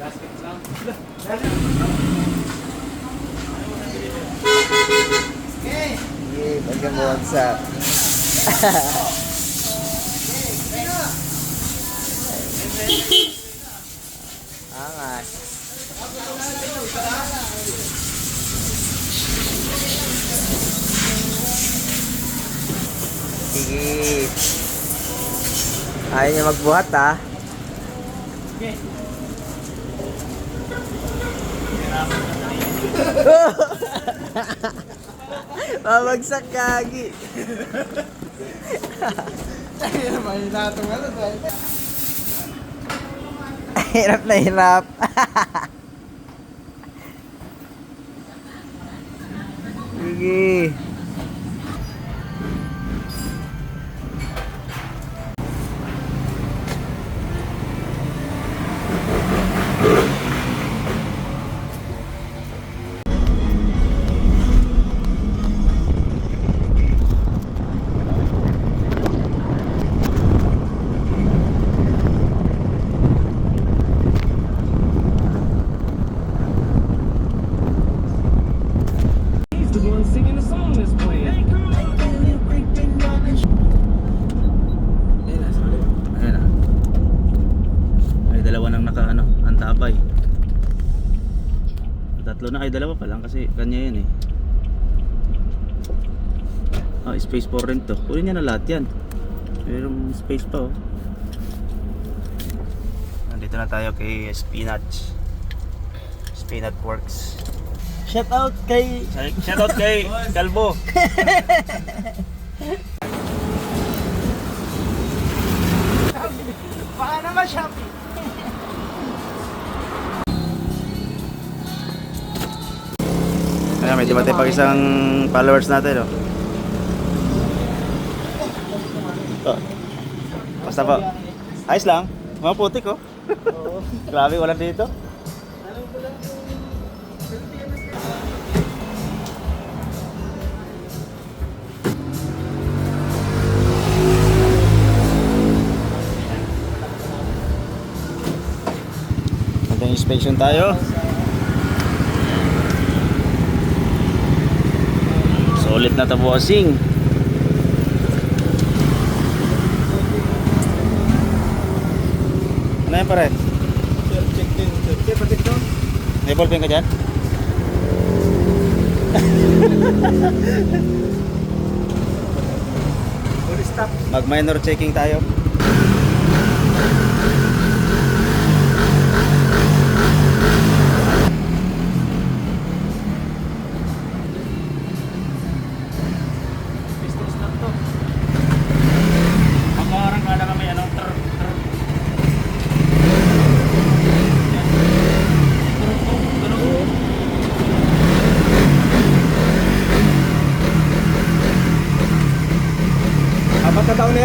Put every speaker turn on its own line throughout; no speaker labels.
Sige, pagka bumagsak. Angas. Sige. Ayaw niya magbuhat ha. Babagsak kagi. hirap na hirap. Sige.
Tatlo na, ay dalawa pa lang kasi kanya yan eh. Ah, space for rent to. Kunin niya na lahat yan. Mayroong space pa oh. Nandito na tayo kay Spinach. Spinach Works.
Shout out kay
Shoutout kay Kalbo.
Baka naman Shopee.
Ayan, may dumating pag isang followers natin, oh. Oh. Basta po. Ayos lang. Mga putik, oh. Grabe, wala dito. Konting inspection tayo. Solid na to bossing. Ano yan pare?
Check din. Check doon.
May ballpen ka dyan? Mag minor checking tayo.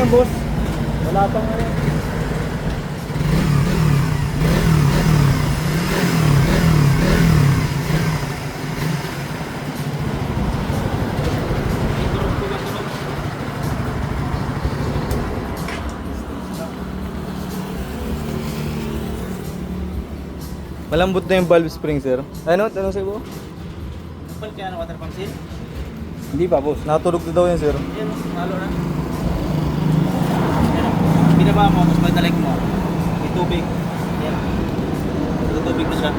Na
na yan, boss. Wala pang ano. Malambot na yung valve spring, sir. Ano? Tanong sa'yo,
Kapal kaya ng water pump seal?
Hindi pa, boss. Natulog na daw yan, sir.
Yan, halo na. Binaba mo, tapos pagdalik mo. May tubig. Yan. Tutubig na siya.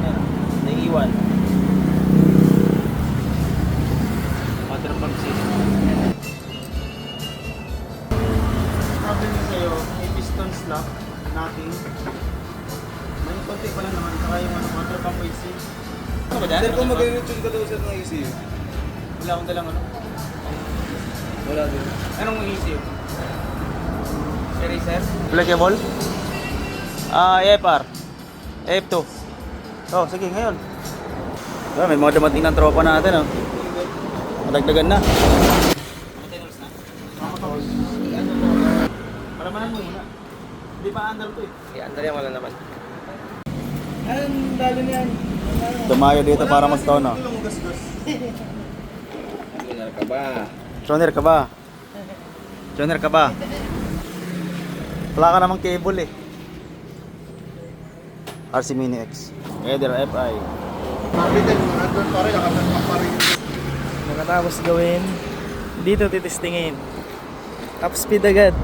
Yan. Naiiwan. Water pump seal.
Sabi niya sa'yo, may piston slap, knocking. May konti pa lang naman, saka yung ano, water pump AC.
Ano ba dyan?
Sir, kung mag-retune ka daw sir ng AC,
Wala akong dalang ano.
wala din.
Anong issue? Eraser? Flexible? Ah, EFR. F2. Oh, sige, ngayon. Ah, may mga dumating ng tropa natin, oh. Madagdagan na. Paramanan mo muna. Hindi pa andal to eh.
Yan, dali wala naman. Ang dali niyan.
Dumayo dito para mag-tono.
Tunar ka ba?
Joner ka ba? Joner ka ba? Wala ka namang cable eh. RC Mini X. Header FI.
Nakatapos gawin. Dito titistingin. Top speed agad.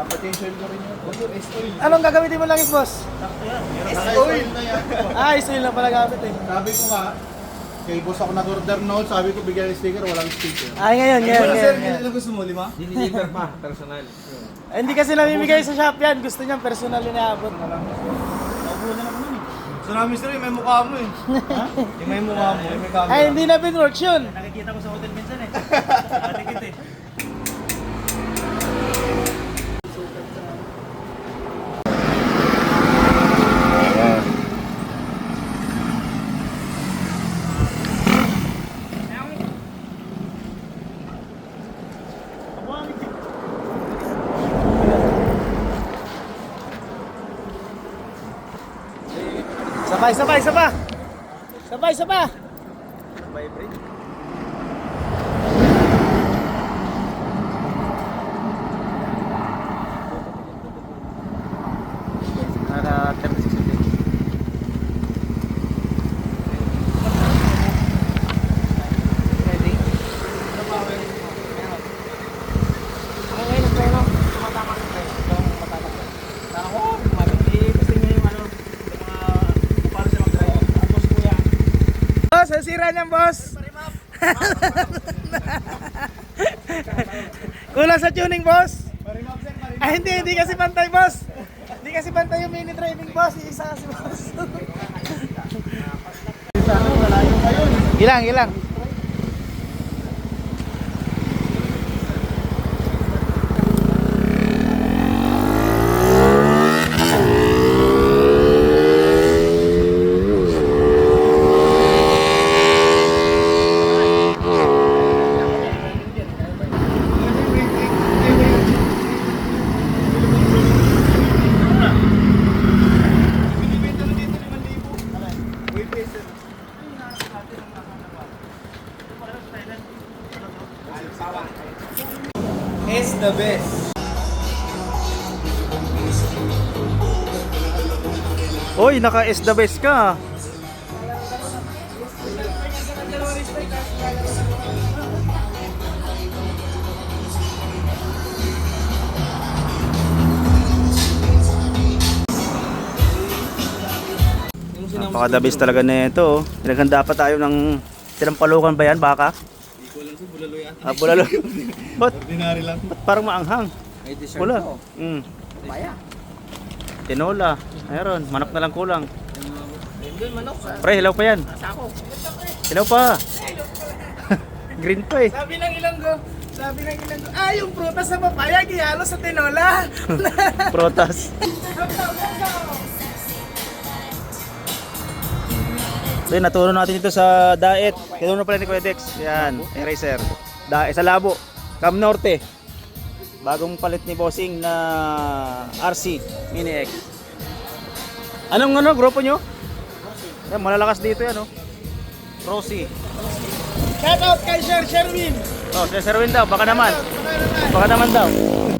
Competition ko rin yun. Ano, S-Oil.
Anong gagamitin mo langis, boss?
S-Oil na yan.
Ah, iso lang pala gamit eh.
Sabi ko nga, kay boss ako nag-order noon, sabi ko bigyan ng sticker, walang sticker.
Ay, ngayon, ngayon, ngayon. ngayon.
gusto mo, lima?
Diniliver pa, personal.
Ay, hindi kasi namimigay sa shop yan. Gusto niya personal inaabot.
Sa namin sir, may mukha mo eh. ha? Yung may mukha mo, may camera.
Ay, hindi na pinworks yun.
Nakikita ko sa hotel minsan eh. Natikit eh.
Sabay, sabay, sabay. Sabay, sabay.
Vibrate. Naka 36 ulit.
Niyan, boss. Kulang sa tuning, boss. Ay, hindi, hindi kasi pantay, boss. Hindi kasi pantay yung mini driving, boss. Isa kasi, boss. ilang, ilang. It's the best.
Hoy, naka S the best ka. Napaka the best talaga nito. oh. Pinaghanda pa tayo ng tinampalukan ba yan, baka? Ah, bulalo. Ba't,
Ordinary lang.
ba't parang maanghang?
May dessert
Wala.
ko.
Mm. Tinola. Ayun, manok na lang kulang. Pre, hilaw pa yan. Hilaw pa. Green pa eh.
Sabi ng ilonggo, sabi ng ilonggo, ah, yung prutas sa papaya, gihalo sa tinola.
Protas. So yun, naturo natin ito sa diet. Kinuno pala ni Kuya Dex. Yan, eraser. Da sa labo. Cam Norte. Bagong palit ni Bossing na RC Mini X. Anong ano, grupo nyo? Yan, malalakas dito yan, oh. Rosie.
Shout out kay Sir Sherwin.
Oh, si Sir Win daw, baka naman. Baka naman daw.